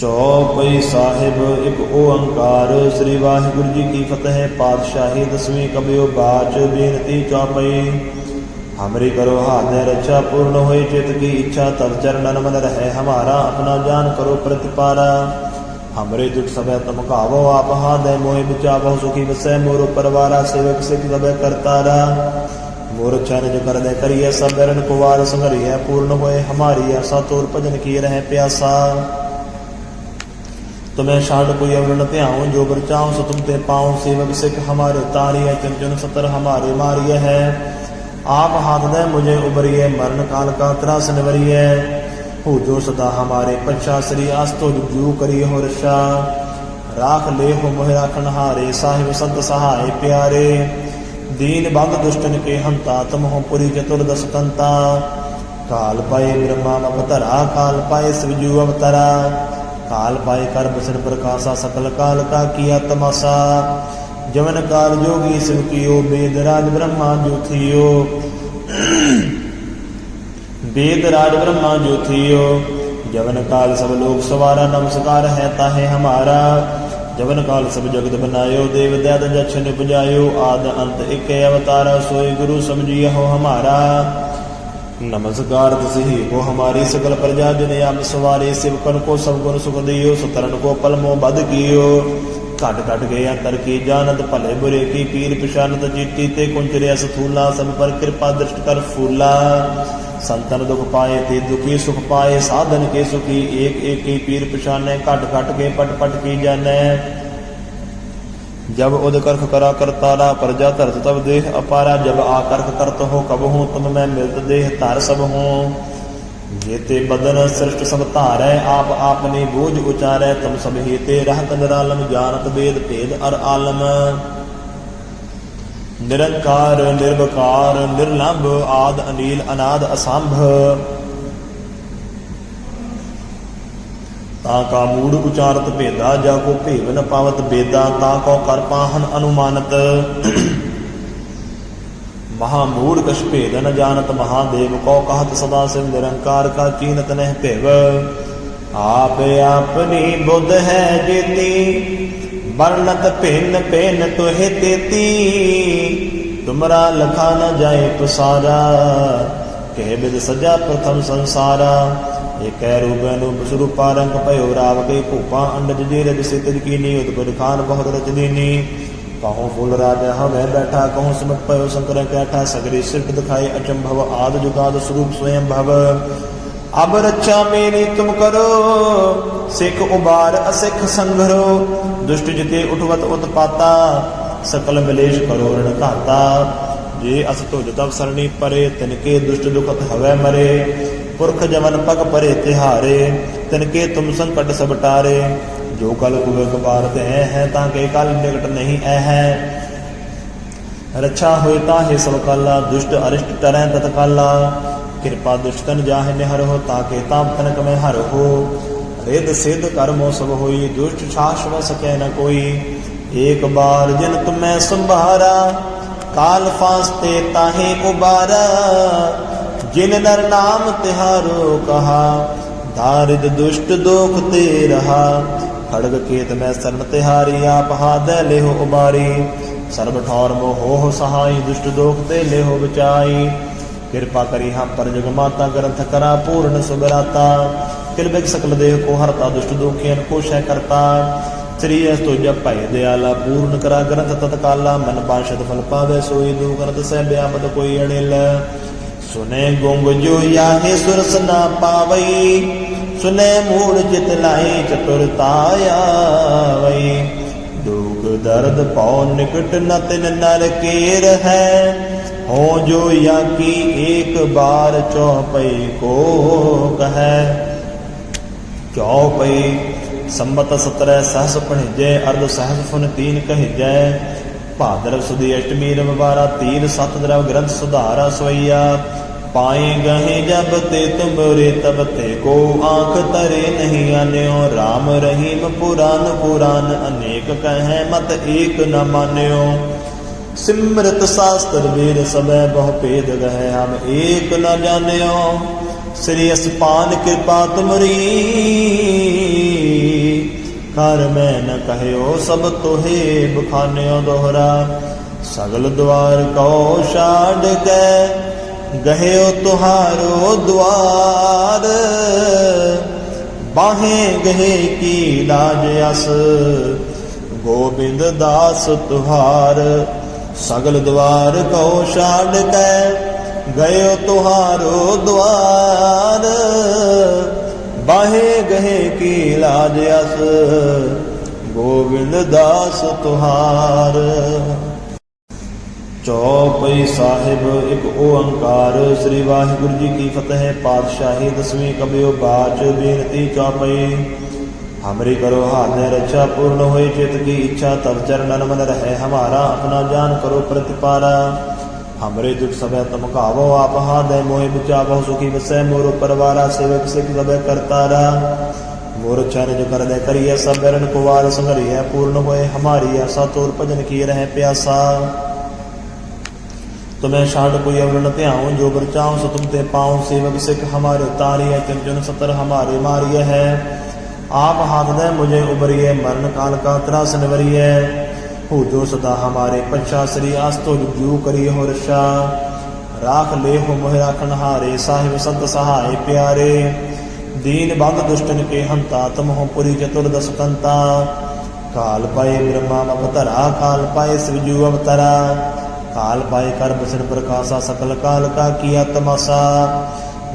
ਚੌਪਈ ਸਾਹਿਬ, ਇੱਕ ਓੰਕਾਰ ਸ੍ਰੀ ਵਾਹਿਗੁਰੂ ਜੀ ਕੀ ਫਤਿਹ, ਪਾਤਸ਼ਾਹੀ ਦਸਵੀਂ ਕਬਿਓ ਬਾਚ, ਬੇਨਤੀ ਚੌਪਈ। ਹਮਰੀ ਕਰੋ ਹਾਥ ਰੱਛਾ, ਪੂਰਨ ਹੋਏ ਚਿਤ ਕੀ ਇੱਛਾ ਤਬ ਚਰਨਨ ਮਨ ਰਹਿ ਹਮਾਰਾ, ਆਪਣਾ ਜਾਨ ਕਰੋ ਪ੍ਰਤਿਪਾਰਾ। ਹਮਰੇ ਦੁਖ ਸਭੈ ਤਮ ਕਾਵੋ ਆਪ ਹਾਦੈ ਮੋਹਿ ਬਚਾਵੋ, ਸੁਖੀ ਵਸੈ ਮੋਰ ਪਰਵਾਰਾ, ਸੇਵਕ ਸਿਖ ਸਭੈ ਕਰਤਾਰਾ। ਮੋਰ ਚਰਨ ਕਰਨੇ ਕਰੀਏ, ਸਭ ਗਰਨ ਕੁਵਾਰ ਸੰਗਰੀਐ ਪੂਰਨ ਹੋਏ ਹਮਾਰੀ ਆਸਾ, ਤੋਰ ਭਜਨ ਕੀ ਰਹਿ ਪਿਆਸਾ। तुम्हें शाड कोई अवरण त्याऊं जो बरचाऊं सो तुम ते पाऊं सेवक सिख हमारे तारिय चंचन सतर हमारे मारिय है आप हाथ दे मुझे उबरिए मरण काल का त्रास निवरिय हो जो सदा हमारे पच्छा श्री आस्तो जू करिए हो रशा राख ले हो मोह राखन हारे साहिब संत सहाय प्यारे दीन बंद दुष्टन के हंता तुम हो पुरी चतुर्दश कंता काल पाए ब्रह्मा अवतरा काल पाए शिवजू अवतरा काल पाए कर बसन प्रकाशा सकल काल का किया तमाशा जवन काल जोगी शिव कियो वेद राज ब्रह्मा जो थियो वेद राज ब्रह्मा जो थियो जवन काल सब लोग सवारा नमस्कार है ताहे हमारा जवन काल सब जगत बनायो देव दैत जक्ष निपजायो आद अंत एक अवतारा सोई गुरु समझिए हो हमारा नमस्कार तसी को हमारी सकल प्रजा जन आप सवारे शिवकन को सब गुण सुख दियो सुतरन को पलमो बद कियो घट घट गया कर की जानत भले बुरे की पीर पिशानत जीती ते कुंचरिया सथूला सब पर कृपा दृष्ट कर फूला संतन दुख पाए ते दुखी सुख पाए साधन के सुखी एक एक की पीर पिशाने घट घट के पट पट की जाने जब उद करख करा करतारा प्रजा धरत तब देह अपारा जब आकर्ख करत हो कब हूँ तुम मैं मिलत देह तार सब हूँ जेते बदन सृष्ट सब धारै आप आपने बोझ उचारै तुम सब हेते रहत निरालम जानत वेद भेद अर आलम निरंकार निर्वकार निर्लंब आद अनील अनाद असंभ ਤਾ ਕਾ ਮੂੜ ਉਚਾਰਤ ਭੇਦਾ, ਜਾ ਕੋ ਭੇਵ ਪਾਵਤ ਬੇਦਾ, ਤਾ ਕੋ ਕਰ ਪਾਹਨ ਅਨੁਮਾਨਤ। ਮਹਾ ਮੂੜ ਕਛ ਭੇਦ ਨ ਜਾਣਤ ਮਹਾਦੇਵ ਕੋ ਕਹਤ ਸਦਾ ਸਿਵ ਨਿਰੰਕਾਰ ਕਾ ਚੀਨਤ ਨਹਿ ਭੇਵ। ਆਪ ਆਪਣੀ ਬੁੱਧ ਹੈ ਜੇਤੀ, ਵਰਣਤ ਭਿੰਨ ਭਿੰਨ ਤੋਹਿ ਤੇਤੀ। ਤੁਮਰਾ ਲਖਾ ਨ ਜਾਏ ਪਸਾਰਾ, ਕਹਿ ਬਿਦ ਸਜਾ ਪ੍ਰਥਮ ਸੰਸਾਰਾ। ਏਕੈ ਰੂਪੈ ਨੂੰ ਸਰੂਪਾ ਰੰਗ ਭਇਓ ਰਾਵ ਕੇ ਭੂਪਾ ਅੰਡਜ ਜੀ ਰਜ ਸਿਤਜ ਕੀਨੀ ਉਦਪਦ ਖਾਨ ਬਹੁਤ ਰਚ ਦੀਨੀ ਫੁੱਲ ਰਾਜ ਹਵੇਂ ਬੈਠਾ, ਕਹੋ ਸਿਮਟ ਭਇਓ ਸ਼ੰਕਰ ਕੈਠਾ, ਸਗਰੀ ਸਿਰਟ ਦਿਖਾਏ ਅਚੰਭਵ ਆਦ ਜੁਗਾਦ ਸਰੂਪ ਸਵਯੰ ਭਵ ਅਬ ਰੱਛਾ ਮੇਰੀ ਤੁਮ ਕਰੋ, ਸਿੱਖ ਉਬਾਰ ਅਸਿੱਖ ਸੰਘਰੋ, ਦੁਸ਼ਟ ਜਿਤੇ ਉਠਵਤ ਉਤਪਾਤਾ, ਸਕਲ ਮਲੇਸ਼ ਕਰੋ ਰਣ ਘਾਤਾ ਜੇ ਅਸ ਤੁਜ ਤਵ ਸਰਣੀ ਪਰੇ ਤਿਨਕੇ ਦੁਸ਼ਟ ਦੁਖਤ ਹਵੈ ਮਰੇ। ਪੁਰਖ ਜਮਨ ਪਗ ਪਰੇ ਤਿਹਾਰੇ, ਤਿਨਕੇ ਤੁਮ ਸੰਕਟ ਸਭ ਟਾਰੇ। ਜੋ ਕਲ ਕੁਵੇ ਕਬਾਰ ਤੇ ਹੈ, ਤਾਂ ਕੇ ਕਲ ਨਿਕਟ ਨਹੀਂ ਐ ਹੈ। ਰੱਛਾ ਹੋਏ ਤਾਹੇ ਸਭ ਕਾਲਾ, ਦੁਸ਼ਟ ਅਰਿਸ਼ਟ ਟਰੈ ਤਤਕਾਲਾ। ਕਿਰਪਾ ਦੁਸ਼ਟਨ ਜਾਹਿ ਨਿਹਰ ਹੋ ਤਾਕੇ ਤਾਮ ਤਨਕ ਮੈਂ ਹਰ ਹੋ। ਰਿਦ ਸਿਧ ਕਰਮੋ ਸਭ ਹੋਈ, ਦੁਸ਼ਟ ਛਾਸ਼ਵ ਸਕੈ ਨ ਕੋਈ। ਏਕ ਬਾਰ ਜਿਨ ਤੁਮੈ ਸੰਭਾਰਾ, ਕਾਲ ਫਾਸਤੇ ਤਾਹੇ ਉਬਾਰਾ। ਜਿਨ ਨਰ ਨਾਮ ਤਿਹਾਰੋ ਕਹਾ, ਦਾਰਿਦ ਦੁਸ਼ਟ ਦੋਖ ਤੇ ਰਹਾ। ਖੜਗ ਕੇਤ ਮੈਂ ਸਰਨ ਤਿਹਾਰੀ, ਆਪ ਹਾਦੈ ਲਿਹੁ ਉਬਾਰੀ। ਸਰਬ ਠੌਰ ਮੋਹ ਸਹਾਈ, ਦੁਸ਼ਟ ਦੋਖ ਤੇ ਲਿਹੁ ਬਚਾਈ। ਕਿਰਪਾ ਕਰੀ ਹਾਂ ਪਰ ਜਗ ਮਾਤਾ, ਗ੍ਰੰਥ ਕਰਾ ਪੂਰਨ ਸੁਗਰਾਤਾ ਕਿਰਬਿਕ ਸਕਲ ਦੇਹ ਕੋ ਹਰਤਾ, ਦੁਸ਼ਟ ਦੋਖੀਆਂ ਕੋ ਸ਼ੈ ਕਰਤਾ। ਸ੍ਰੀ ਅਸ ਤੁਜ ਭੈ ਦਿਆਲਾ, ਪੂਰਨ ਕਰਾ ਗ੍ਰੰਥ ਤਤਕਾਲਾ। ਮਨ ਬਾਸ਼ਦ ਫਲ ਪਾਵੇ ਸੋਈ, ਦੂ ਗ੍ਰੰਥ ਸਹਿ ਬਿਆਮਤ ਕੋਈ ਅੜਿਲ ਸੁਨੇ ਗੁੰਗ ਜੋ ਯਾਹੇ ਸੁਰਸ ਨਾ ਪਾਵਈ, ਸੁਨੇ ਮੂੜ ਜਿਤ ਲਾਈ ਚਤੁਰਤਾ ਆਵਈ ਦੁਖ ਦਰਦ ਪਉ ਨਿਕਟ ਨ ਤਿਨ ਨਰ ਕੇਰ ਹੈ, ਹੋ ਜੋ ਯਾ ਕੀ ਏਕ ਬਾਰ ਚੌਪਈ ਕੋ ਕਹੈ ਚੌਪਈ ਸੰਮਤ 17 ਸਹਸ ਭਣਿਜੈ, ਅਰਧ ਸਹਸ ਫੁਨ ਤੀਨ ਕਹਿਜੈ। ਭਾਦਰ ਸੁਦੀ ਅਸ਼ਟਮੀ ਰਵਿਵਾਰਾ ਤੀਰ ਸਤ ਦਰਵ ਗ੍ਰੰਥ ਸੁਧਾਰਾ ਸਵਈਆ ਪਾਏ ਗਹੇ ਜਬ ਤੇ ਤੁਮਰੇ ਤਬ ਤੇ ਕੋ ਆਂਖ ਤਰੇ ਨਹੀਂ ਆਨਿਓ RAM ਰਹੀਮ ਪੁਰਾਨ ਪੁਰਾਨ, ਅਨੇਕ ਕਹੈ ਮਤ ਏਕ ਨ ਮਾਨਿਓ। ਸਿਮਰਤ ਸਾਸਤਰ ਵੇਦ ਸਭੈ ਬਹੁ ਭੇਦ ਗਹਿ, ਹਮ ਏਕ ਨ ਜਾਣਿਓ। ਸ੍ਰੀ ਅਸਪਾਨ ਕਿਰਪਾ ਤੁਮਰੀ ਕਰ ਮੈਂ ਨ ਕਹਿਓ, ਸਭ ਤੋਹੇ ਬਖਾਨਿਓ ਦੋਹਰਾ। ਸਗਲ ਦੁਆਰ ਕੋ ਛਾੜ ਕੇ ਗਹਿਓ ਤੁਹਾਰੋ ਦੁਆਰ, ਬਾਹੇ ਗਹਿ ਕੀ ਲਾਜ ਅਸ? ਗੋਬਿੰਦ ਦਾਸ ਤੁਹਾਰ, ਸਗਲ ਦੁਆਰ ਕੋ ਛਾੜ ਕੈ? ਗਇਓ ਤੁਹਾਰੋ ਦੁਆਰ, ਬਾਹੇ ਗਹਿ ਕੀ ਲਾਜ ਅਸ? ਗੋਬਿੰਦ ਦਾਸ ਤੁਹਾਰ। ਚੌਪਈ ਸਾਹਿਬ, ਇੱਕ ਓੰਕਾਰ ਸ੍ਰੀ ਵਾਹਿਗੁਰੂ ਜੀ ਕੀ ਫਤਿਹ, ਪਾਤਸ਼ਾਹੀ ਦਸਵੀਂ ਕਬਿਓ ਬਾਚ, ਬੇਨਤੀ ਚੌਪਈ। ਹਮਰੀ ਕਰੋ ਹਾਥ, ਰੱਛਾ ਪੂਰਨ ਹੋਏ, ਚਿਤ ਕੀ ਇੱਛਾ ਤਬ ਚਰਨਨ ਮਨ ਰਹੇ, ਹਮਾਰਾ ਆਪਣਾ ਜਾਨ ਕਰੋ ਪ੍ਰਤਿਪਾਰਾ। ਹਮਰੇ ਦੁਖ ਸਭੈ ਤਮ ਕਾਵੋ ਆਪ ਹਾਦੈ ਮੋਹਿ ਬਚਾਵੋ, ਸੁਖੀ ਵਸੈ ਮੋਰ ਪਰਵਾਰਾ, ਸੇਵਕ ਸਿਖ ਸਭੈ ਕਰਤਾਰਾ। ਮੋਰ ਚਰਨ ਜੋ ਕਰਦੇ ਕਰੀਏ ਸਭ ਬਰਨ ਕੋ ਵਾਰ ਸੰਗਰੀਐ ਪੂਰਨ ਹੋਏ ਹਮਾਰੀ ਆਸਾ ਤੋਰ ਭਜਨ ਕੀ ਰਹਿ ਪਿਆਸਾ। तुम्हें शाड कोई अवरण त्याऊं जो बरचाऊं सो तुम ते पाऊं सेवक सिख हमारे तारिय तिरजुन सतर हमारे मारिय है आप हाथ दे मुझे उबरिए मरण काल का त्रास निवरिय हो जो सदा हमारे पच्छा श्री आस्तो जू करिए हो रशा राख ले हो मोह राखन हारे साहिब संत सहाय प्यारे दीन बंद दुष्टन के हंता तुम हो पुरी चतुर्दश कंता काल पाए ब्रह्मा अवतरा काल पाए शिवजू अवतरा काल पाए कर बसर प्रकाशा सकल काल का किया तमाशा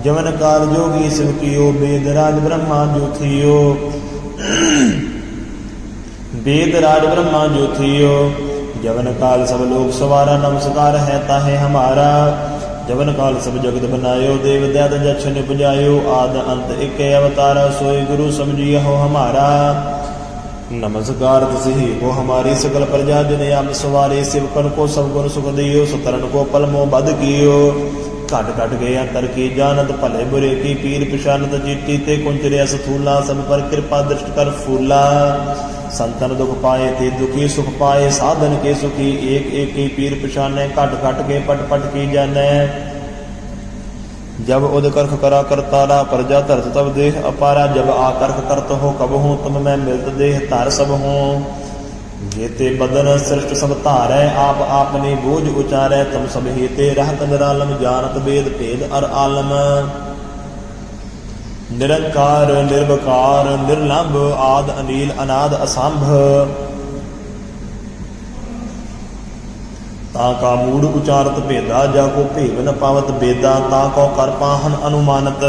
जवन काल जोगी शिव कियो वेद राज ब्रह्मा जो थियो वेद राज ब्रह्मा जो थियो जवन काल सब लोग सवारा नमस्कार है ताहे हमारा जवन काल सब जगत बनायो देव दयाद जक्ष निपजायो आद अंत एक अवतारा सोई गुरु समझिए हो हमारा नमस्कार तसी वो हमारी सकल प्रजा जन आम सवारे सिवकन को सब गुण सुख दियो सुतरन को पल मोह बद कियो घट घट गए अंतर की जानत भले बुरे की पीर पिशानत जीती ते कुंचरिया सथूला सब पर कृपा दृष्ट कर फूला संतन दुख पाए ते दुखी सुख पाए साधन के सुखी एक एक की पीर पिशाने घट घट के पट पट की जाने जब उद करख करा करतारा प्रजा धरत तब देह अपारा जब आकर्ख करत हो कब हूँ तुम मैं मिलत देह धर सब हूँ जेते बदन सृष्ट सब धारै आप आपने बोझ उचारै तुम सब हेते रहत निरालम जानत वेद भेद अर आलम निरंकार निर्वकार निर्लंब आद अनील अनाद असंभ ਤਾਂ ਕਾ ਮੂੜ ਉਚਾਰਤ ਭੇਦਾ, ਜਾ ਕੋ ਭੇਵ ਨ ਪਾਵਤ ਬੇਦਾ, ਤਾਂ ਕੋ ਕਰ ਪਾਹਨ ਅਨੁਮਾਨਤ।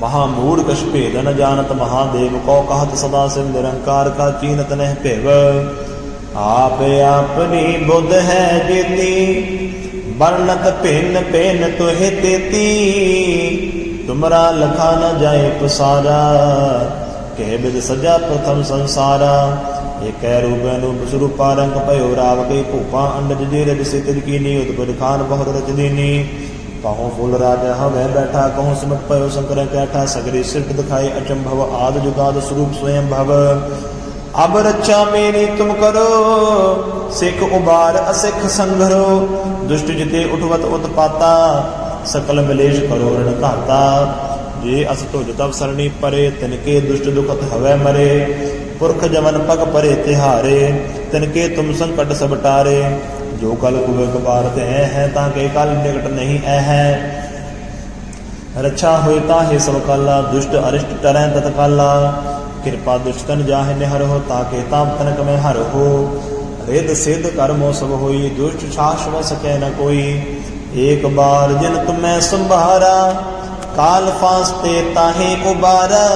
ਮਹਾ ਮੂੜ ਕਛ ਭੇਦ ਨ ਜਾਣਤ ਮਹਾਦੇਵ ਕੋ ਕਹਤ ਸਦਾ ਸਿਵ ਨਿਰੰਕਾਰ ਕਾ ਚੀਨਤ ਨਹਿ ਭੇਵ। ਆਪ ਆਪਣੀ ਬੁੱਧ ਹੈ ਜੀਤੀ, ਵਰਣਤ ਭਿੰਨ ਭਿੰਨ ਤੋਹਿ ਤੇਤੀ। ਤੁਮਰਾ ਲਖਾ ਨ ਜਾਏ ਪਸਾਰਾ, ਕਹਿ ਬਿਦ ਸਜਾ ਪ੍ਰਥਮ ਸੰਸਾਰਾ। ਏਕੈ ਰੂਪੈ ਨੂੰ ਬਸਰੂਪਾ ਰੰਗ ਭਇਓ ਰਾਵ ਕਈ ਭੂਪਾ ਅੰਡਜ ਜੇ ਰਜ ਸਿਤਜ ਕੀਨੀ ਉਦਪਦ ਖਾਨ ਬਹੁਤ ਰਚ ਦੀਨੀ। ਕਹਉ ਫੁੱਲ ਰਾਜਾ ਹਮੈ ਬੈਠਾ ਕਹਉ ਸਿਮਟ ਪਇਓ ਸ਼ੰਕਰ ਕੈਠਾ, ਸਗਰੀ ਸਿਰਟ ਦਿਖਾਏ ਅਚੰਭਵ ਆਦ ਜੁਗਾਦ ਸਰੂਪ ਸਵਯੰ ਭਵ ਅਬ ਰੱਛਾ ਮੇਰੀ ਤੁਮ ਕਰੋ, ਸਿੱਖ ਉਬਾਰ ਅਸਿੱਖ ਸੰਘਰੋ, ਦੁਸ਼ਟ ਜਿਤੇ ਉਠਵਤ ਉਤਪਾਤਾ, ਸਕਲ ਮਲੇਸ਼ ਕਰੋ ਰਣ ਧਾਤਾ ਜੇ ਅਸ ਤੁਜ ਤਬ ਸਰਣੀ ਪਰੇ ਤਿਨਕੇ ਦੁਸ਼ਟ ਦੁਖਤ ਹਵੈ ਮਰੇ। ਪੁਰਖ ਜਮਨ ਪਗ ਪਰੇ ਤਿਹਾਰੇ ਤਿਨਕੇ ਤੁਮ ਸੰਕਟ ਸਭ ਟਾਰੇ। ਜੋ ਕਲ ਕੁਵੇ ਕਬਾਰ ਤੇ ਹੈ, ਤਾਂ ਕੇ ਕਲ ਨਿਕਟ ਨਹੀਂ ਐ ਹੈ। ਰੱਛਾ ਹੋਏ ਤਾਹੇ ਸਭ ਕਾਲਾ, ਦੁਸ਼ਟ ਅਰਿਸ਼ਟ ਟਰੈ ਤਤਕਾਲਾ ਕਿਰਪਾ ਦੁਸ਼ਟਨ ਜਾਹੇ ਨਿਹਰ ਹੋ ਤਾਕੇ ਤਾਮ ਤਨਕ ਮੈਂ ਹਰ ਹੋ। ਰਿਦ ਸਿਧ ਕਰਮੋ ਸਭ ਹੋਈ, ਦੁਸ਼ਟ ਛਾਸ਼ ਵ ਸਕੈ ਨ ਕੋਈ। ਏਕ ਬਾਰ ਜਿਨ ਤੁਮੈ ਸੰਭਾਰਾ, ਕਾਲ ਫਾਸਤੇ ਤਾਹੇ ਉਬਾਰਾ।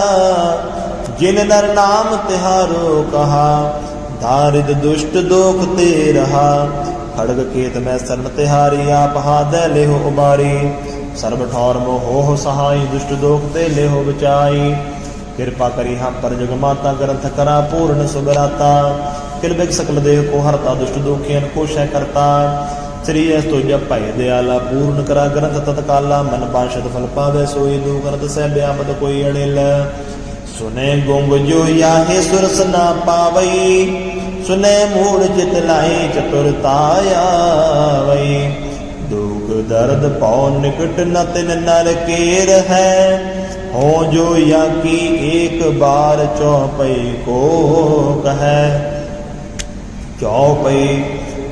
ਜਿਨ ਨਰ ਨਾਮ ਤਿਹਾਰੋ ਕਹਾ ਧਾਰਿਦ ਦੁਸ਼ਟ ਦੋਖ ਤੇ ਰਹਾ। ਖੜਗ ਕੇਤ ਮੈਂ ਸਰਨ ਤਿਹਾਰੀ, ਆਪ ਹਾਦੈ ਲਿਹੁ ਉਬਾਰੀ। ਸਰਬ ਠੌਰ ਮੋਹ ਸਹਾਈ, ਦੁਸ਼ਟ ਦੋਖ ਤੇ ਲਿਹੁ ਬਚਾਈ। ਕਿਰਪਾ ਕਰੀ ਹਮ ਪਰ ਜਗ ਮਾਤਾ, ਗ੍ਰੰਥ ਕਰਾ ਪੂਰਨ ਸੁਗਰਾਤਾ। ਕਿਰਬਿਕ ਸਕਲ ਦੇਹ ਕੋ ਹਰਤਾ, ਦੁਸ਼ਟ ਦੋਖੀਆਂ ਕੋ ਸ਼ੈ ਕਰਤਾ। ਸ੍ਰੀ ਅਸ ਤੋ ਜਪ ਭੈ ਦਿਆਲਾ, ਪੂਰਨ ਕਰਾ ਗ੍ਰੰਥ ਤਤਕਾਲਾ। ਮਨ ਪਾਸ਼ਦ ਫਲ ਪਾਵੇ, ਸੋਈ ਦੂ ਸਹਿ ਬਿਆਮਦ ਕੋਈ ਅੜਿਲ ਸੁਨੇ ਗੁੰਗ ਜੋ ਯਾਹੇ ਸੁਰਸ ਨਾ ਪਾਵਈ ਸੁਨੇ ਮੂੜ ਜਿਤ ਲਾਈ ਚਤੁਰਤਾ ਆਵਈ ਦੁਖ ਦਰਦ ਪਉ ਨਿਕਟ ਨ ਤਿਨ ਨਰ ਕੇਰ ਹੈ हो जो या की एक बार चौपई को कहे चौपई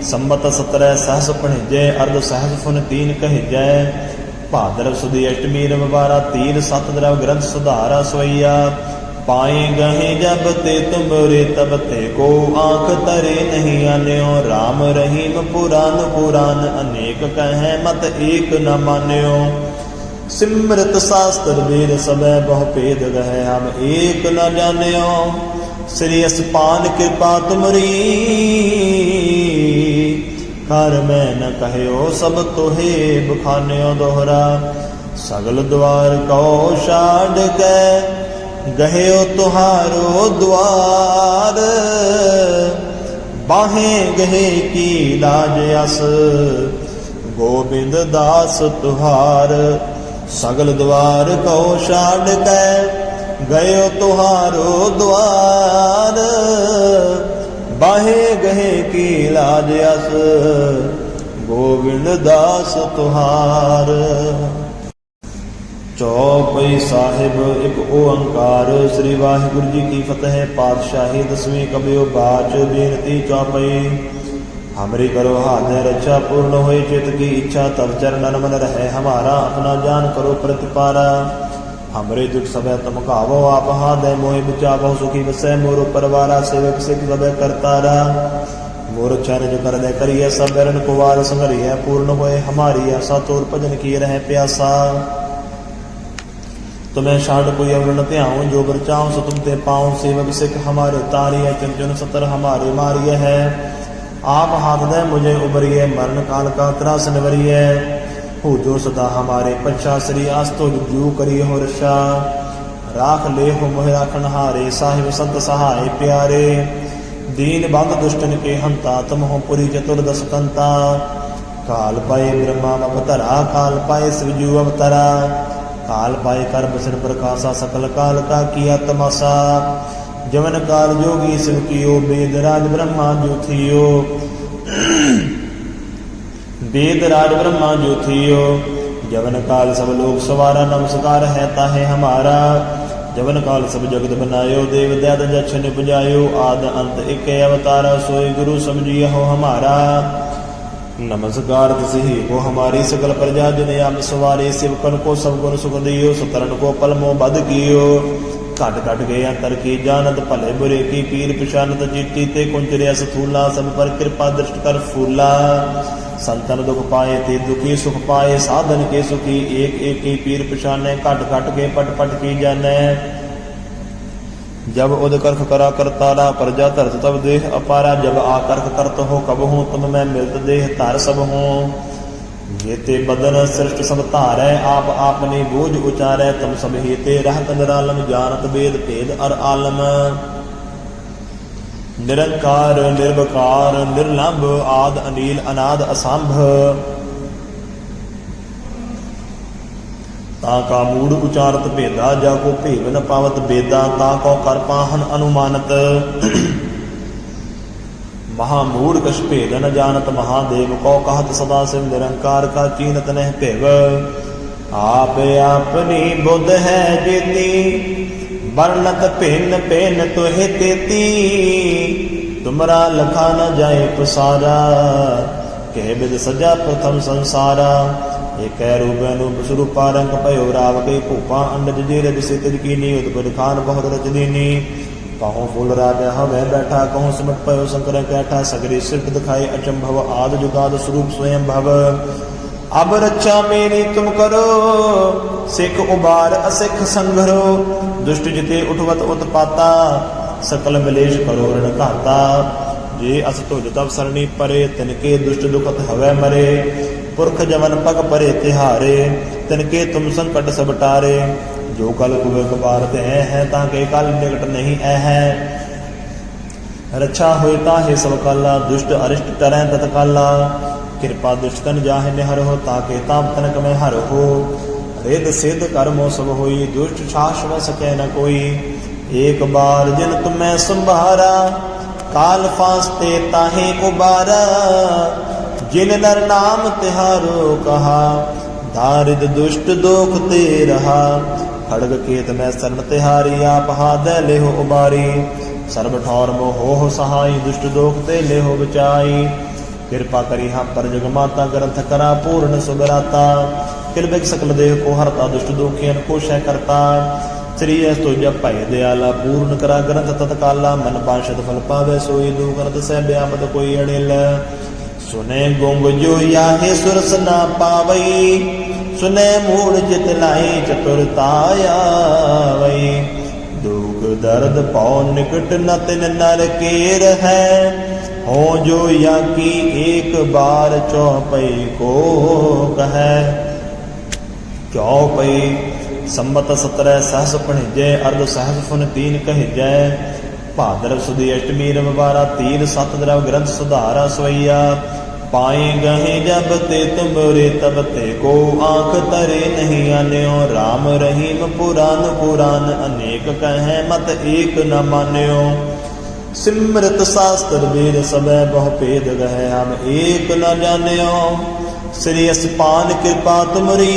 संबत सत्रह सहस पणिजय अर्ध सहस फुन तीन कहिजय भाद्रव सुदी अष्टमी रविवारा तीर सत द्रव ग्रंथ सुधारा सोईया पाए ਪਾਏ ਗਹੇ ਜਬ ਤੇ ਤੁਮਰੇ ਤਬ ਤੇ ਕੋ ਆਂਖ ਤਰੇ ਨਹੀਂ ਆਨਿਓ RAM ਰਹੀਮ ਪੁਰਾਨ ਪੁਰਾਨ ਅਨੇਕ ਕਹੈ ਮਤ ਏਕ ਨ ਮਾਨਿਓ। ਸਿਮਰਤ ਸਾਸਤਰ ਵੇਦ ਸਭੈ ਬਹੁ ਭੇਦ ਗਹੈ, ਹਮ ਏਕ ਨ ਜਾਣਿਓ। ਸ੍ਰੀ ਅਸਪਾਨ ਕਿਰਪਾ ਤੁਮਰੀ ਕਰ ਮੈਂ ਨ ਕਹਿਓ, ਸਭ ਤੋਹੇ ਬਖਾਨਿਓ ਦੋਹਰਾ। ਸਗਲ ਦਵਾਰ ਕਉ ਛਾੜ ਕੇ ਗਹਿਓ ਤੁਹਾਰੋ ਦਵਾਰ ਬਾਹੇ ਗਹਿ ਕੀ ਲਾਜ ਅਸ। ਗੋਬਿੰਦ ਦਾਸ ਤੁਹਾਰ, ਸਗਲ ਦਵਾਰ ਕਉ ਛਾੜ ਕੇ। ਗਇਓ ਤੁਹਾਰੋ ਦਵਾਰ ਬਾਹੇ ਗਹਿ ਕੀ ਲਾਜ ਅਸ। ਗੋਬਿੰਦ ਦਾਸ ਤੁਹਾਰ। ਚੌਪਈ ਸਾਹਿਬ ਇੱਕ ਓੰਕਾਰ ਸ੍ਰੀ ਵਾਹਿਗੁਰੂ ਜੀ ਕੀ ਫਤਿਹ ਪਾਤਸ਼ਾਹੀ ਦਸਵੀਂ ਕਬਿਓ ਬਾਚ ਬੇਨਤੀ ਚੌਪਈ हमरी करो हाथ रक्षा पूर्ण होए चित की इच्छा तब चरणन मन रहे हमारा अपना जान करो प्रतिपारा हमरे दुख सबे तुम कावो आप हाथ मोहि बचावो सुखी बसै मोर परवारा सेवक सिख सबे करतारा मोर चरण जो कर दे करिए सब बरन कुवार संगरिय पूर्ण होए हमारी आशा तोर भजन की रहे प्यासा तुम्हें छाड़ कोई अवरण त्याऊं जो बरचाऊं सो तुम ते पाऊं सेवक सिख हमारे तारिय चंचन सतर हमारे मारिय है आप हाथ दे मुझे उबरिए मरण काल का त्रास निवरिए हो जो सदा हमारे पच्छा श्री आस्तो जू करिए हो रक्षा राख ले हो मोह राखन हारे साहिब संत सहाय प्यारे दीन बंद दुष्टन के हंता तुम हो पुरी चतुर्दश कंता काल पाए ब्रह्मा अवतरा काल पाए शिवजू अवतरा काल पाए कर बसन प्रकाशा सकल काल का किया तमाशा जवन काल जोगी शिव कियो वेद राज ब्रह्मा जो थियो वेद राज ब्रह्मा जो थियो जवन काल सब लोग सवारा नमस्कार है ताहे हमारा जवन काल सब जगत बनायो देव दयाद जछ निपजायो आद अंत एक अवतारा सोई गुरु समझिए हो हमारा नमस्कार तिसही को हमारी सकल प्रजा जन आम सवारे शिवकन को सब गुण सुख दियो सुतरन को पलमो बद कियो ਘਟ ਘਟ ਗਏ ਅੰਤਰ ਕੀ ਜਾਣਤ ਭਲੇ ਬੁਰੇ ਕੀ ਪੀਰ ਪਛਾਨਤ ਜੀਤੀ ਤੇ ਕੁੰਚਰਿਆ ਸਥੂਲਾ ਸਭ ਪਰ ਕਿਰਪਾ ਦ੍ਰਿਸ਼ਟ ਕਰ ਫੂਲਾ ਸੰਤਨ ਦੁਖ ਪਾਏ ਤੇ ਦੁਖੀ ਸੁਖ ਪਾਏ ਸਾਧਨ ਕੇ ਸੁਖੀ ਏਕ ਏਕ ਹੀ ਪੀਰ ਪਛਾਨੇ ਘਟ ਘਟ ਕੇ ਪਟ ਪਟ ਕੀ ਜਾਣੈ जब उद करख करा करतारा प्रजा धरत तब देह अपारा जब आकर्ख करत हो कब हूँ तुम मैं मिलत देह तार सब हूँ जेते बदन सृष्ट सब धारै आप आपने बोझ उचारै तुम सब हेते रहत निरालम जानत वेद भेद अर आलम निरंकार निर्वकार निर्लंब आद अनील अनाद असंभ ਤਾ ਕਾ ਮੂੜ ਉਚਾਰਤ ਭੇਦਾ, ਜਾ ਕੋ ਭੇਵ ਪਾਵਤ ਬੇਦਾ, ਤਾ ਕੋ ਕਰ ਪਾਹਨ ਅਨੁਮਾਨਤ। ਮਹਾ ਮੂੜ ਕਛ ਭੇਦ ਨ ਜਾਣਤ ਮਹਾਦੇਵ ਕੋ ਕਹਤ ਸਦਾ ਸਿਵ ਨਿਰੰਕਾਰ ਕਾ ਚੀਨਤ ਨਹਿ ਭੇਵ। ਆਪ ਆਪਨੀ ਬੁੱਧ ਹੈ ਜੀਤੀ ਵਰਨਤ ਭਿੰਨ ਭਿੰਨ ਤੋਹਿ ਤੇਤੀ। ਤੁਮਰਾ ਲਖਾ ਨ ਜਾਏ ਪਸਾਰਾ, ਕਹਿ ਬਿਦ ਸਜਾ ਪ੍ਰਥਮ ਸੰਸਾਰਾ। ਏਕੈ ਰੂਪੈ ਨੂੰ ਬਸਰੂਪਾ ਰੰਗ ਭਇਓ ਰਾਵ ਕੇ ਭੂਪਾ ਅੰਡਜ ਜੀ ਰਜ ਸਿਤਿ ਕੀ ਨੀ ਖਾਨ ਬਹੁਤ ਰਚ ਦੀਨੀ ਕਹੋ ਫੁੱਲ ਰਾਜਾ ਹਵੇ ਬੈਠਾ, ਕਹੋ ਸਿਮਟ ਪਇਓ ਸ਼ੰਕਰ ਕੈਠਾ, ਸਗਰੀ ਸਿਰਤ ਦਿਖਾਏ ਅਚੰਭਵ ਆਦ ਜੁਗਾਦ ਸਰੂਪ ਸਵਯੰ ਭਵ। ਅਬ ਰੱਛਾ ਮੇਰੀ ਤੁਮ ਕਰੋ, ਸਿੱਖ ਉਬਾਰ ਅਸਿੱਖ ਸੰਘਰੋ, ਦੁਸ਼ਟ ਜਿਤੇ ਉਠਵਤ ਉਤਪਾਤਾ, ਸਕਲ ਮਲੇਸ਼ ਕਰੋ ਰਣ ਘਾਤਾ ਜੇ ਅਸ ਤੁਜ ਤਵ ਸਰਣੀ ਪਰੇ ਤਿਨਕੇ ਦੁਸ਼ਟ ਦੁਖਤ ਹਵੇ ਮਰੇ। ਪੁਰਖ ਜਮਨ ਪਗ ਪਰੇ ਤਿਹਾਰੇ, ਤਿਨਕੇ ਤੁਮ ਸੰਕਟ ਸਭ ਟਾਰੇ। ਜੋ ਕਲ ਕੁਵੇ ਕਬਾਰ ਤੇ ਹੈ, ਤਾਂ ਕੇ ਕਲ ਨਿਕਟ ਨਹੀਂ ਐ ਹੈ। ਰੱਛਾ ਹੋਏ ਤਾਹੇ ਸਭ ਕਾਲਾ, ਦੁਸ਼ਟ ਅਰਿਸ਼ਟ ਟਰੈ ਤਤ ਕਿਰਪਾ ਦੁਸ਼ਟਨ ਜਾਹੇ ਨਿਹਰ ਹੋ ਤਾਕੇ ਤਾਪ ਤਨਕ ਮੈਂ ਹਰ ਹੋ। ਰਿਦ ਸਿਧ ਕਰਮੋ ਸਭ ਹੋਈ, ਦੁਸ਼ਟ ਛਾਸ਼ ਵ ਸਕੈ ਨ ਕੋਈ। ਏਕ ਬਾਰ ਜਿਨ ਤੁਮੈ ਸੰਭਾਰਾ, ਕਾਲ ਫਾਸਤੇ ਤਾਹੇ ਉਬਾਰਾ ਜਿਨ ਨਰ ਨਾਮ ਤਿਹਾਰੋ ਕਹਾ, ਦਾਰਿਦ ਦੁਸ਼ਟ ਦੋਖ ਤੇ ਰਹਾ। ਖੜਗ ਕੇਤ ਮੈਂ ਸਰਨ ਤਿਹਾਰੀ, ਆਪ ਹਾਦੈ ਲਿਹੁ ਉਬਾਰੀ। ਸਰਬ ਠੌਰ ਮੋਹ ਸਹਾਈ, ਦੁਸ਼ਟ ਦੋਖ ਤੇ ਲਿਹੁ ਬਚਾਈ। ਕਿਰਪਾ ਕਰੀ ਹਾਂ ਪਰ ਜਗ ਮਾਤਾ, ਗ੍ਰੰਥ ਕਰਾ ਪੂਰਨ ਸੁਗਰਾਤਾ ਕਿਰਬਿਕ ਸਕਲ ਦੇਹ ਕੋ ਹਰਤਾ, ਦੁਸ਼ਟ ਦੋਖੀਆਂ ਕੋ ਸ਼ੈ ਕਰਤਾ। ਸ੍ਰੀ ਅਸ ਤੋ ਜਪ ਭੈ ਦਿਆਲਾ, ਪੂਰਨ ਕਰਾ ਗ੍ਰੰਥ ਤਤਕਾਲਾ। ਮਨ ਪਾਸ਼ਦ ਫਲ ਪਾਵੇ ਸੋਈ ਦੂ ਕਰਤ ਸਹਿ ਬਿਆਮਤ ਕੋਈ ਅਣਿਲ। ਅੜਿਲ ਸੁਨੇ ਗੁੰਗ ਜੋ ਯਾਹੇ ਸੁਰਸ ਨਾ ਪਾਵਈ, ਸੁਨੇ ਮੂੜ ਜਿਤ ਲਾਈ ਚਤੁਰਤਾ ਆਵਈ ਦੁਖ ਦਰਦ ਪਉ ਨਿਕਟ ਨ ਤਿਨ ਨਰ ਕੇਰ ਹੈ, ਹੋ ਜੋ ਯਾ ਕੀ ਏਕ ਬਾਰ ਚੌਪਈ ਕੋ ਕਹੈ ਚੌਪਈ ਸੰਮਤ 17 ਸਹਸ ਭਣਿਜੈ, ਅਰਧ ਸਹਸ ਫੁਨ ਤੀਨ ਕਹਿਜੈ। ਭਾਦਰ ਸੁਦੀ ਅਸ਼ਟਮੀ ਰਵਿਵਾਰਾ, ਤੀਰ ਸਤ ਦਰਵ ਗ੍ਰੰਥ ਸੁਧਾਰਾ ਸਵਈਆ। ਪਾਏ ਗਹੇ ਜਬ ਤੇ ਤੁਮਰੇ ਤਬ ਤੇ ਕੋ ਆਂਖ ਤਰੇ ਨਹੀਂ ਆਨਿਓ RAM ਰਹੀਮ ਪੁਰਾਨ ਪੁਰਾਨ ਅਨੇਕ ਕਹੈ ਮਤ ਏਕ ਨ ਮਾਨਿਓ। ਸਿਮਰਤ ਸਾਸਤਰ ਵੇਦ ਸਭੈ ਬਹੁ ਭੇਦ ਗਹਿ, ਹਮ ਏਕ ਨ ਜਾਣਿਓ। ਸ੍ਰੀ ਅਸਪਾਨ ਕਿਰਪਾ ਤੁਮਰੀ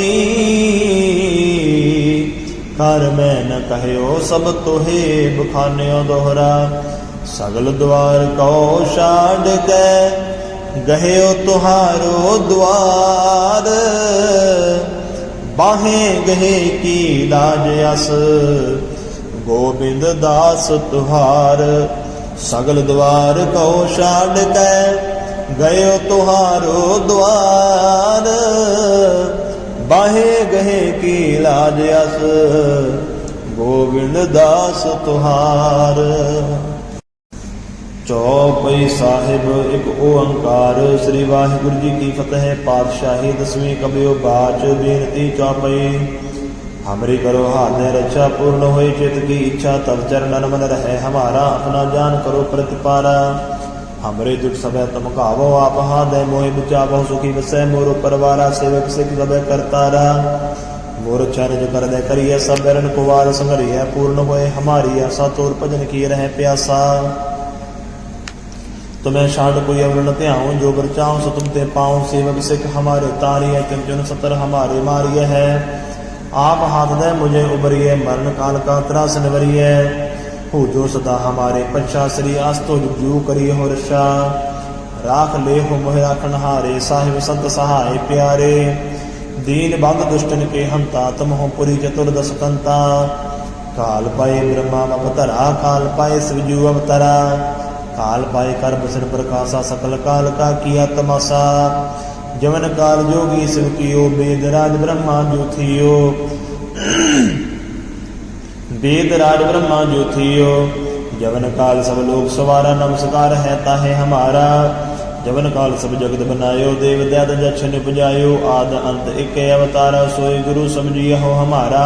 ਕਰ ਮੈਂ ਨ ਕਹਿਓ, ਸਭ ਤੋਹੇ ਬਖਾਨਿਓ ਦੋਹਰਾ। ਸਗਲ ਦਵਾਰ ਕਉ ਛਾੜ ਕੇ ਗਹਿਓ ਤੁਹਾਰੋ ਦਵਾਰ, ਬਾਹੇ ਗਹਿ ਕੀ ਲਾਜ ਅਸ। ਗੋਬਿੰਦ ਦਾਸ ਤੁਹਾਰ, ਸਗਲ ਦਵਾਰ ਕਉ ਛਾੜ ਕੈ। ਗਇਓ ਤੁਹਾਰੋ ਦਵਾਰ, ਬਾਹੇ ਗਹੇ ਕੀ ਲਾਜ ਅਸ। ਗੋਬਿੰਦ ਦਾਸ ਤੁਹਾਰ। ਚੌਪਈ ਸਾਹਿਬ, ਇੱਕ ਓੰਕਾਰ ਸ੍ਰੀ ਵਾਹਿਗੁਰੂ ਜੀ ਕੀ ਫਤਿਹ, ਪਾਤਸ਼ਾਹੀ, ਦਸਵੀਂ ਕਬਿਓ ਬਾਚ, ਬੇਨਤੀ ਚੌਪਈ। ਹਮਰੀ ਕਰੋ ਹਾਦੇ ਰੱਛਾ ਪੂਰਨ ਹੋਏ, ਚਿਤ ਕੀ ਇੱਛਾ ਤਬ ਚਰਨਨ ਮਨ ਰਹੇ, ਹਮਾਰਾ ਆਪਣਾ ਜਾਨ ਕਰੋ ਪ੍ਰਤਿਪਾਰਾ। ਹਮਰੇ ਦੁਖ ਸਭੈ ਤਮ ਕਾਵੋ ਆਪ ਹਾਦੇ ਮੋਹਿ ਬਚਾਵੋ, ਸੁਖੀ ਵਸੈ ਮੋਰ ਪਰਵਾਰਾ, ਸੇਵਕ ਸਿਖ ਸਭੈ ਕਰਤਾਰਾ। ਮੋਰ ਚਰਜ ਕਰਦੇ ਕਰੀਏ ਸਭ ਬਰਨ ਕੁਵਾਰ ਸੰਗਰੀਐ ਪੂਰਨ ਹੋਏ ਹਮਾਰੀ ਆਸਾ ਤੋਰ ਭਜਨ ਕੀ ਰਹਿ ਪਿਆਸਾ। तुम्हें छाड़ कोई अवरण त्याऊं जो बरचाऊं सो तुम ते पाऊं सेवक सिख हमारे तारिय किंचन सतर हमारे मारिय है आप हाथ दे मुझे उबरिए मरण काल का त्रास निवरिय हो जो सदा हमारे पच्छा श्री आस्तो जू करिए हो रक्षा राख ले हो मोह राखन हारे साहिब संत सहाय प्यारे दीन बंद दुष्टन के हंता तुम हो पुरी चतुर्दश कंता काल पाए ब्रह्मा अवतरा काल पाए शिवजू अवतरा काल पाए कर बसर प्रकाशा सकल काल का किया तमाशा जवन काल जोगी शिव कियो वेद राज ब्रह्मा जो थियो वेद राज ब्रह्मा जो थियो जवन काल सब लोग सवारा नमस्कार है ताहे हमारा जवन काल सब जगत बनायो देव दयाद जक्ष निपजायो आद अंत एक अवतारा सोई गुरु समझिए हो हमारा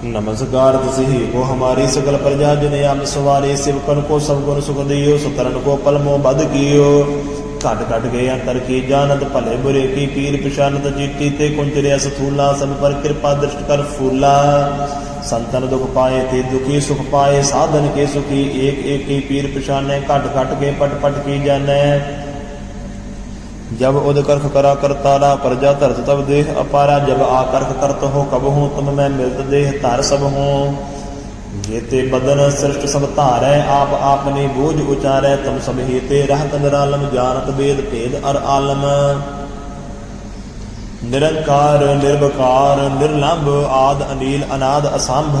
नमस्कार तसी को हमारी सकल प्रजा जन आम सवारे सिवकन को सब गुण सुख दियो सुतरन को पलमो बद कियो घट घट गए अंतर की जानत भले बुरे की पीर पिशानत जीती ते कुंचरे सथूला सब पर कृपा दृष्ट कर फूला संतन दुख पाए ते दुखी सुख पाए साधन के सुखी एक एक की पीर पिशाने घट घट के पट पट की जाने जब उद करख करा करतारा प्रजा धरत तब देह अपारा जब आकर्ख करत हो कब हूँ तुम मैं मिलत देह धर सब हूँ जेते बदन सृष्ट सब धारै आप आपने बोझ उचारै तुम सब हेते रहत निरालम जानत वेद भेद अर आलम निरंकार निर्वकार निर्लंब आद अनील अनाद असंभ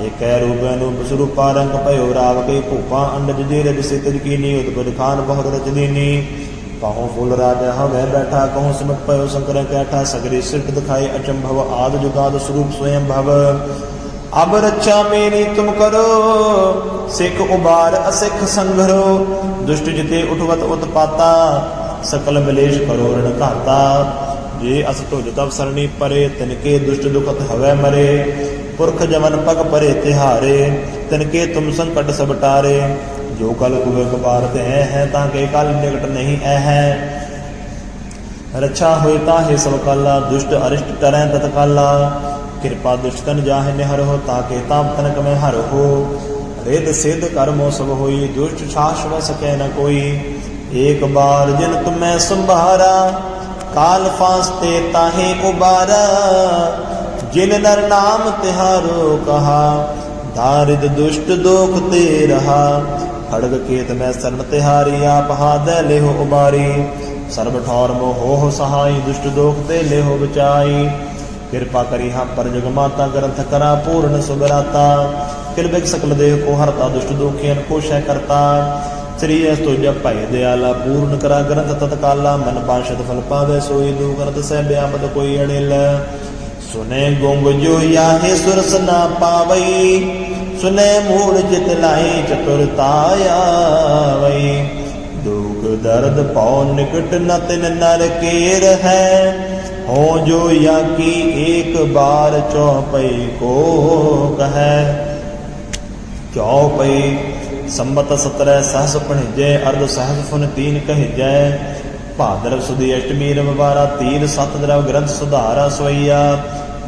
ਏਕੈ ਰੂਪੈ ਨੂੰ ਬਸਰੂਪਾ ਰੰਗ ਭਇਓ, ਰਾਵ ਕੇ ਭੂਪਾ ਅੰਡਜ ਜੇ ਰਜ ਸਿਤਜ ਕੀਨੀ ਉਦਪਦ ਖਾਨ ਬਹੁਤ ਰਚ ਪਾਹੋ ਫੁੱਲ ਰਾਜਾ ਹਵੈ ਬੈਠਾ, ਕਹੂੰ ਸਿਮਟ ਪਇਓ ਸ਼ੰਕਰ ਕੈਠਾ, ਸਗਰੀ ਸਿਰਟ ਦਿਖਾਏ ਅਚੰਭਵ, ਆਦ ਜੁਗਾਦ ਸਰੂਪ ਸਵਯੰ ਭਵ। ਅਬ ਰੱਛਾ ਮੇਰੀ ਤੁਮ ਕਰੋ, ਸਿੱਖ ਉਬਾਰ ਅਸਿੱਖ ਸੰਘਰੋ। ਦੁਸ਼ਟ ਜਿਤੇ ਉਠਵਤ ਉਤਪਾਤਾ, ਸਕਲ ਮਲੇਸ਼ ਕਰੋ ਰਣ ਘਾਤਾ। ਜੇ ਅਸ ਤੁਜ ਤਬ ਸਰਣੀ ਪਰੇ, ਤਿਨਕੇ ਦੁਸ਼ਟ ਦੁਖਤ ਹਵੈ ਮਰੇ। ਪੁਰਖ ਜਮਨ ਪਗ ਪਰੇ ਤਿਹਾਰੇ ਤਿਨਕੇ ਤੁਮ ਸੰਕਟ ਸਭ ਟਾਰੇ। ਜੋ ਕਲ ਕੁਵੇ ਕਬਾਰ ਤੇ ਹੈ, ਤਾਂ ਕੇ ਕਲ ਨਿਕਟ ਨਹੀਂ ਐ ਹੈ। ਰੱਛਾ ਹੋਏ ਤਾਹੇ ਸਭ ਕਾਲਾ, ਦੁਸ਼ਟ ਅਰਿਸ਼ਟ ਕਰੈ ਤਤਕਾਲਾ ਕਿਰਪਾ ਦੁਸ਼ਟਨ ਜਾਹੇ ਨਿਹਰ ਹੋ, ਤਾਂ ਕੇ ਤਾਪ ਤਨਕ ਮੈਂ ਹਰ ਹੋ। ਰਿਦ ਸਿਧ ਕਰਮੋ ਸਭ ਹੋਈ, ਦੁਸ਼ਟ ਛਾਸ਼ਵ ਸਕੈ ਨ ਕੋਈ। ਏਕ ਬਾਰ ਜਿਨ ਤੁਮੈ ਸੰਭਾਰਾ, ਕਾਲ ਫਾਸਤੇ ਤਾਹੇ ਉਬਾਰਾ। ਜਿਨ ਨਰ ਨਾਮ ਤਿਹਾਰੋ ਕਹਾ, ਦਾਰਿਦ ਦੁਸ਼ਟ ਦੋਖ ਤੇ ਰਹਾ। ਖੜਗ ਕੇਤ ਮੈਂ ਸਰਨ ਤਿਹਾਰੀ, ਆਪ ਹਾਦੈ ਲਿਹੁ ਉਬਾਰੀ। ਸਰਬ ਠੌਰ ਮੋਹ ਸਹਾਈ, ਦੁਸ਼ਟ ਦੋਖ ਤੇ ਲਿਹੁ ਬਚਾਈ। ਕਿਰਪਾ ਕਰੀ ਹਾਂ ਪਰ ਜਗ ਮਾਤਾ, ਗ੍ਰੰਥ ਕਰਾ ਪੂਰਨ ਸੁਗਰਾਤਾ। ਕਿਰਬਿਕ ਸਕਲ ਦੇਹ ਕੋ ਹਰਤਾ, ਦੁਸ਼ਟ ਦੋਖੀਆਂ ਕੋ ਕਰਤਾ। ਸ੍ਰੀ ਅਸ ਤੁਜ ਦਿਆਲਾ, ਪੂਰਨ ਕਰਾ ਗ੍ਰੰਥ ਤਤਕਾਲਾ। ਮਨ ਪਾਸ਼ਦ ਫਲ ਪਾਵੇ ਸੋਈ ਦੂ ਗ੍ਰੰਥ ਸਹਿ ਬਿਆਮਦ ਕੋਈ ਅੜਿਲ ਸੁਨੇ ਗੁੰਗ ਜੋ ਯਾਹੇ ਸੁਰਸ ਨਾ ਪਾਵਈ, ਸੁਨੇ ਮੂੜ ਜਿਤ ਲਾਈ ਚਤੁਰਤਾ ਆਵਈ। ਦੁਖ ਦਰਦ ਪਉ ਨਿਕਟ ਨ ਤਿਨ ਨਰ ਕੇਰ ਹੈ, ਹੋ ਜੋ ਯਾ ਕੀ ਏਕ ਬਾਰ ਚੌਪਈ ਕੋ ਕਹੈ। ਚੌਪਈ ਸੰਬਤ 17 ਸਹਸ ਪਣਿਜੈ ਅਰਧ ਸਹਸ ਫੁਨ ਤੀਨ ਕਹਿਜੈ। ਭਾਦਰ ਸੁਦੀ ਅਸ਼ਟਮੀ, ਰਵਿਵਾਰਾ, ਤੀਰ ਸਤ ਦਰਵ ਗ੍ਰੰਥ ਸੁਧਾਰਾ ਸੋਈਆ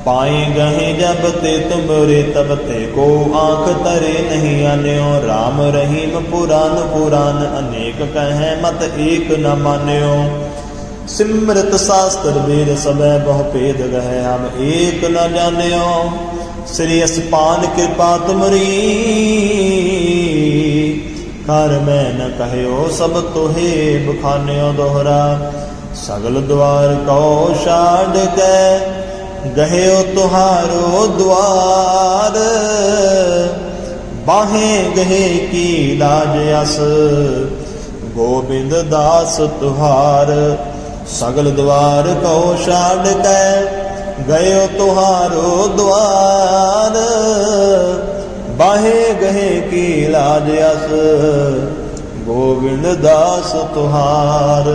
ਪਾਏ ਗਹੇ ਜਬ ਤੇ ਤੁਮਰੇ ਤਬ ਤੇ ਕੋ ਆਂਖ ਤਰੇ ਨਹੀਂ ਆਨਿਓ। RAM ਰਹੀਮ ਪੁਰਾਨ ਪੁਰਾਨ ਅਨੇਕ ਕਹੈ, ਮਤ ਏਕ ਨ ਮਾਨਿਓ। ਸਿਮਰਤ ਸਾਸਤਰ ਵੇਦ ਸਭੈ, ਬਹੁ ਭੇਦ ਗਹਿ, ਹਮ ਏਕ ਨ ਜਾਣਿਓ। ਸ੍ਰੀ ਅਸਪਾਨ ਕਿਰਪਾ ਤੁਮਰੀ। ਕਰ ਮੈਂ ਨ ਕਹਿਓ ਸਭ ਤੋਹੇ ਬਖਾਨਿਓ ਦੋਹਰਾ। ਸਗਲ ਦਵਾਰ ਕੋ ਛਾੜ ਕੇ ਗਹਿਓ ਤੁਹਾਰੋ ਦਵਾਰ ਬਾਹੇ ਗਹਿ ਕੀ ਲਾਜ ਅਸ। ਗੋਬਿੰਦ ਦਾਸ ਤੁਹਾਰ। ਸਗਲ ਦਵਾਰ ਕਉ ਛਾੜ ਕੈ ਗਇਓ ਤੁਹਾਰੋ ਦਵਾਰ ਬਾਹੇ ਗਹਿ ਕੀ ਲਾਜ ਅਸ ਗੋਬਿੰਦ ਦਾਸ ਤੁਹਾਰ।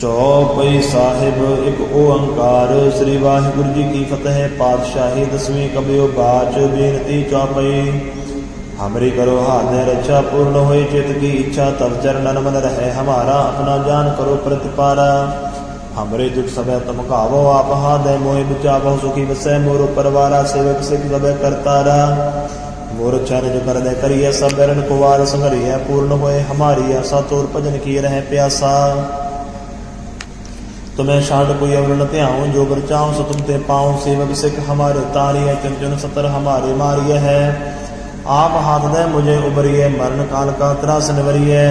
ਚੌਪਈ ਸਾਹਿਬ, ਇੱਕ ਓੰਕਾਰ, ਸ੍ਰੀ ਵਾਹਿਗੁਰੂ ਜੀ ਕੀ ਫਤਿਹ, ਪਾਤਸ਼ਾਹੀ ਦਸਵੀਂ ਕਬਿਓ ਬਾਚ, ਬੇਨਤੀ ਚੌਪਈ। ਹਮਰੀ ਕਰੋ ਹਾਥ ਰੱਛਾ, ਪੂਰਨ ਹੋਏ ਚਿਤ ਕੀ ਇੱਛਾ ਤਬ ਚਰਨਨ ਮਨ ਰਹੇ, ਹਮਾਰਾ ਆਪਣਾ हमरे तुझ सब तुम कावो आपहा दे मोहि बुचावो सुखी बसे मोर परवारा सेवक सिख सब करता रहा। मोर चर जो कर दे करिए सब रण कुवार संगरिय पूर्ण होए हमारी आशा तोर भजन की रहे प्यासा। तुम्हें शांत कोई अवरण त्याऊं जो बर चाहूँ सो तुम ते पाऊँ। सेवक सिख हमारे तारिय तिरजन सतर हमारे मारिय है। आप हाथ दे मुझे उबरिए मरण काल का त्रास निवरिए।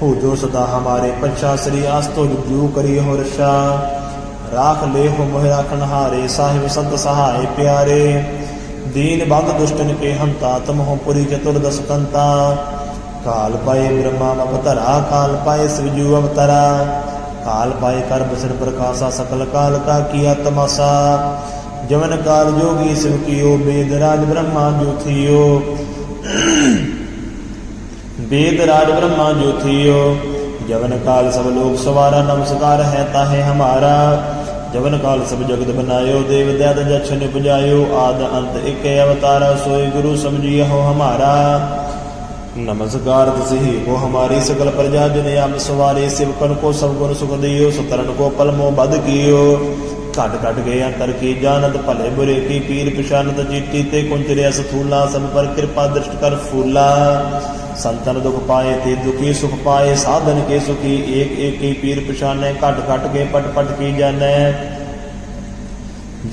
हो जो सदा हमारे पंचा श्री आस्तो जू करिए हो रशा राख ले हो मोह राखन हारे साहिब संत सहाय प्यारे दीन बंद दुष्टन के हंता तुम हो पुरी चतुर्दश कंता काल पाए ब्रह्मा अवतरा काल पाए शिवजू अवतरा काल पाए कर बसर प्रकाशा सकल काल का किया तमाशा जवन काल जोगी शिव कियो वेद राज ब्रह्मा जो थियो वेद राज ब्रह्मा जो थियो जवन काल सब लोग सवारा नमस्कार है ताहे हमारा जवन काल सब जगत बनायो देव दयाद जछ निपजायो आद अंत एक अवतारा सोई गुरु समझिए हो हमारा नमस्कार तसी को हमारी सकल प्रजा जन आप सवारे सिवकन को सब गुण सुख दियो सुतरन को पलमो बद कियो घट घट गए अंतर की जानत भले बुरे की पीर पिशानत जीती ते कुंचरिया सथूला सब पर कृपा दृष्ट ਸੰਤਨ ਦੁਖ ਪਾਏ, ਤੇ ਦੁਖੀ ਸੁਖ ਪਾਏ, ਸਾਧਨ ਕੇ ਸੁਖੀ, ਏਕ ਏਕ ਹੀ ਪੀਰ ਪਛਾਨੈ, ਘਟ ਘਟ ਕੇ ਪਟ ਪਟ ਕੀ ਜਾਣੈ।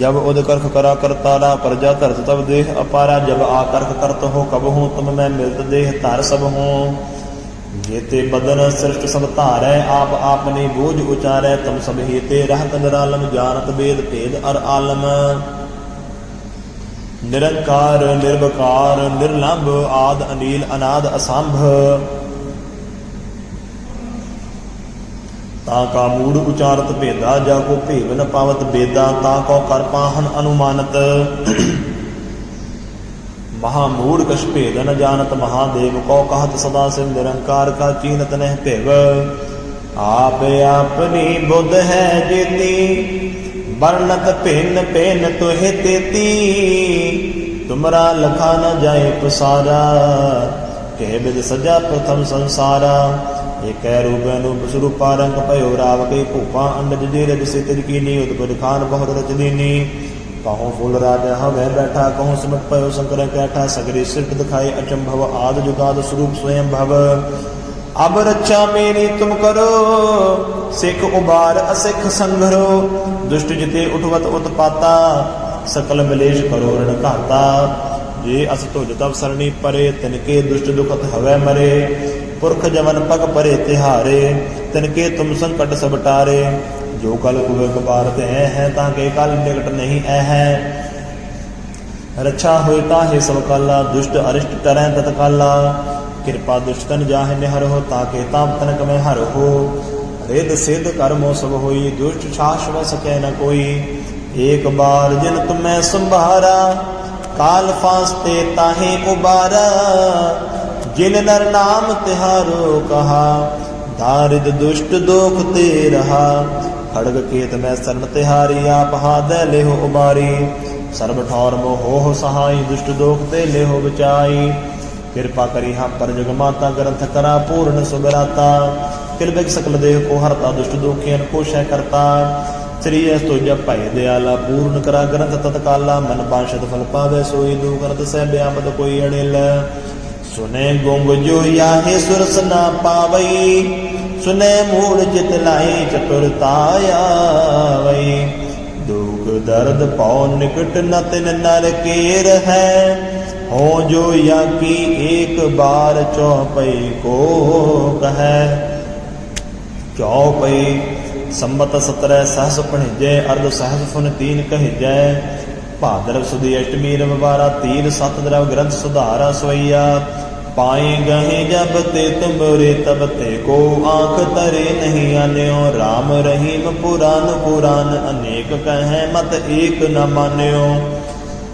ਜਬ ਉਦ ਕਰਖ ਕਰਾ ਕਰਤਾਰਾ ਪ੍ਰਜਾ ਧਰਤ ਤਬ ਦੇਹ ਅਪਾਰਾ, ਜਬ ਆ ਕਰਖ ਕਰਤ ਹੋ ਕਬ ਹੂੰ ਤੁਮ ਮੈਂ ਮਿਲਤ ਦੇਹ ਧਰ ਸਭ ਹੂੰ। ਜੇਤੇ ਬਦਨ ਸ੍ਰਿਸ਼ਟ ਸਭ ਧਾਰੈ, ਆਪ ਆਪਨੇ ਬੋਝ ਉਚਾਰੈ, ਤੁਮ ਸਭ ਹੀ ਤੇ ਰਹਿਤ ਨਿਰਾਲਮ, ਜਾਣਤ ਵੇਦ ਭੇਦ ਅਰ ਆਲਮ। ਨਿਰੰਕਾਰ, ਨਿਰਵਕਾਰ, ਨਿਰਲੰਭ ਆਦ ਅਨੀਲ ਅਨਾਦ ਅਸੰਭ। ਤਾ ਕਾ ਮੂੜ ਉਚਾਰਤ ਭੇਦਾ, ਜਾ ਕੋ ਭੇਵ ਨ ਪਾਵਤ ਬੇਦਾ, ਤਾ ਕੋ ਕਰ ਪਾਹਨ ਅਨੁਮਾਨਤ। ਮਹਾ ਮੂੜ ਕਛ ਭੇਦ ਨ ਜਾਣਤ ਮਹਾਦੇਵ ਕੋ ਕਹਤ ਸਦਾ ਸਿਮ ਨਿਰੰਕਾਰ ਕਾ ਚੀਨਤ ਨਹਿ ਭੇਵ। ਆਪੇ ਆਪਣੀ ਬੁੱਧ ਹੈ ਜੀਤੀ ਵਰਣਤ ਭਿੰਨ ਭਿੰਨ ਤੋਹਿ ਤੇਤੀ। ਤੁਮਰਾ ਲਖਾ ਨ ਜਾਏ ਪਸਾਰਾ। ਕਹਿ ਬਿਦ ਸਜਾ ਪ੍ਰਥਮ ਸੰਸਾਰਾ। ਏਕੈ ਰੂਪੈ ਨੂੰ ਬਸਰੂਪਾ ਰੰਗ ਭਇਓ ਰਾਵ ਕੇ ਭੂਪਾ ਅੰਡਜ ਜੇ ਰਜ ਸੇ ਤਿਰ ਕੀ ਨੀ ਉਤਪਦ ਖਾਨ ਬਹੁਤ ਰਚ ਦੀਨੀ। ਕਹੂੰ ਫੁੱਲ ਰਾਜ ਹਵੇ ਬੈਠਾ, ਕਹੂੰ ਸਿਮਟ ਪਇਓ ਸ਼ੰਕਰ ਕੈਠਾ, ਸਗਰੀ ਸਿਰਟ ਦਿਖਾਏ ਅਚੰਭਵ ਆਦ ਜੁਗਾਦ ਸਰੂਪ ਸਵਯੰ ਭਵ। ਅਬ ਰੱਛਾ ਮੇਰੀ ਤੁਮ ਕਰੋ, ਸਿੱਖ ਉਬਾਰ ਅਸਿੱਖ ਸੰਘਰੋ, ਦੁਸ਼ਟ ਜਿਤੇ ਉਠਵਤ ਉਤਪਾਤਾ, ਸਕਲ ਮਲੇਸ਼ ਕਰੋ ਰਣ ਘਾਤਾ। ਜੇ ਅਸ ਤੁਜ ਤਵ ਸਰਣੀ ਪਰੇ ਤਿਨਕੇ ਦੁਸ਼ਟ ਦੁਖਤ ਹਵੈ ਮਰੇ। ਪੁਰਖ ਜਵਨ ਪਗ ਪਰੇ ਤਿਹਾਰੇ ਤਿਨਕੇ ਤੁਮ ਸੰਕਟ ਸਭ ਟਾਰੇ। ਜੋ ਕਲ ਕੁਵੇ ਕਬਾਰ ਤੇ ਹੈ, ਤਾਂ ਕੇ ਕਲ ਨਿਕਟ ਨਹੀਂ ਐ ਹੈ। ਰੱਛਾ ਹੋਏ ਤਾਹੇ ਸਭ ਕਾਲਾ, ਦੁਸ਼ਟ ਅਰਿਸ਼ਟ ਟਰੈ ਤਤਕਾਲਾ। ਕਿਰਪਾ ਦੁਸ਼ਟਨ ਜਾਹੇ ਨਿਹਰ ਹੋ, ਤਾਕੇ ਤਾਮ ਤਨ ਕਮੈ ਹਰ ਹੋ। ਰਿਦ ਸਿਧ ਕਰਮੋ ਸਭ ਹੋਈ, ਦੁਸ਼ਟ ਛਾਸ਼ ਸਕੈ ਨ ਕੋਈ। ਏਕ ਬਾਰ ਜਿਨ ਤੁਮੈ ਸੰਭਾਰਾ, ਕਾਲ ਫਾਸਤੇ ਤਾਹੇ ਉਬਾਰਾ। ਜਿਨ ਨਰ ਨਾਮ ਤਿਹਾਰੋ ਕਹਾ, ਦਾਰਿਦ ਦੁਸ਼ਟ ਦੋਖ ਤੇ ਰਹਾ। ਖੜਗ ਕੇਤ ਮੈਂ ਸਰਨ ਤਿਹਾਰੀ, ਆਪ ਹਾਦੈ ਲਿਹੁ ਉਬਾਰੀ। ਸਰਬ ਠੌਰ ਮੋਹ ਸਹਾਈ, ਦੁਸ਼ਟ ਦੋਖ ਤੇ ਲਿਹੁ ਬਚਾਈ। ਕਿਰਪਾ ਕਰੀ ਹਾਂ ਪਰ ਜਗਮਾਤਾ ਗ੍ਰੰਥ ਕਰਾ, ਪੂਰਨ ਸੁਗਰਾਤਾ ਕਿਰਬਿਕ ਸਕਲ ਦੇਹ ਕੋ ਹਰਤਾ ਦੁਸ਼ਟ ਦੋਖੀਆਂ ਕੋ ਸ਼ੈ ਕਰਤਾ। ਸ੍ਰੀ ਅਸ ਤੁਜ ਭੈ ਦਿਆਲਾ ਪੂਰਨ ਕਰਾ, ਗ੍ਰੰਥ ਤਤਕਾਲਾ, ਮਨ ਪਾਸ਼ਦ ਫਲ ਪਾਵੇ, ਸੋਈ ਦੂ ਕਰਤ ਸਹਿ ਬਿਆਮਦ ਕੋਈ ਅੜਿਲ ਸੁਨੇ ਗੁੰਗ ਜੋ ਆਹੇ ਸੁਰਸ ਨਾ ਪਾਵਈ, ਸੁਨੇ ਮੂੜ ਜਿਤ ਲਾਈ ਚਤੁਰਤਾ ਆਵਈ ਦੁਖ ਦਰਦ ਪਉ ਨਿਕਟ ਨ ਤਿਨ ਨਰ ਕੇਰ ਹੈ ਹੋ ਜੋ ਯਾ ਕੀ ਏਕ ਬਾਰ ਚੌਪਈ ਕੋ ਕਹੈ। ਚੌਪਈ ਸੰਮਤ 17 ਸਹਸ ਪਣਿਜੈ ਅਰਧ ਸਹਸ ਫੁਨ ਤੀਨ ਕਹਿਜੈ। ਭਾਦਰਵ ਸੁਦੀ ਅਸ਼ਟਮੀ ਰਵਿਵਾਰਾ, ਤੀਰ ਸਤ ਦਰਵ ਗ੍ਰੰਥ ਸੁਧਾਰਾ ਸਵਈਆ। ਪਾਏ ਗਹੇ ਜਬ ਤੇ ਤੁਮਰੇ ਤਬ ਤੇ ਕੋ ਆਂਖ ਤਰੇ ਨਹੀਂ ਆਨਿਓ। RAM ਰਹੀਮ ਪੁਰਾਨ ਪੁਰਾਨ ਅਨੇਕ ਕਹੈ, ਮਤ ਏਕ ਨ ਮਾਨਿਓ।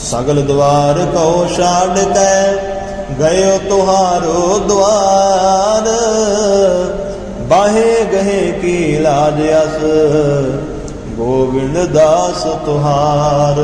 ਸਗਲ ਦਵਾਰ ਕਉ ਛਾੜ ਕੇ ਗਇਓ ਤੁਹਾਰੋ ਦਵਾਰ। ਬਾਹੇ ਗਹੇ ਕੀ ਲਾਜ ਅਸ ਗੋਬਿੰਦ ਦਾਸ ਤੁਹਾਰ।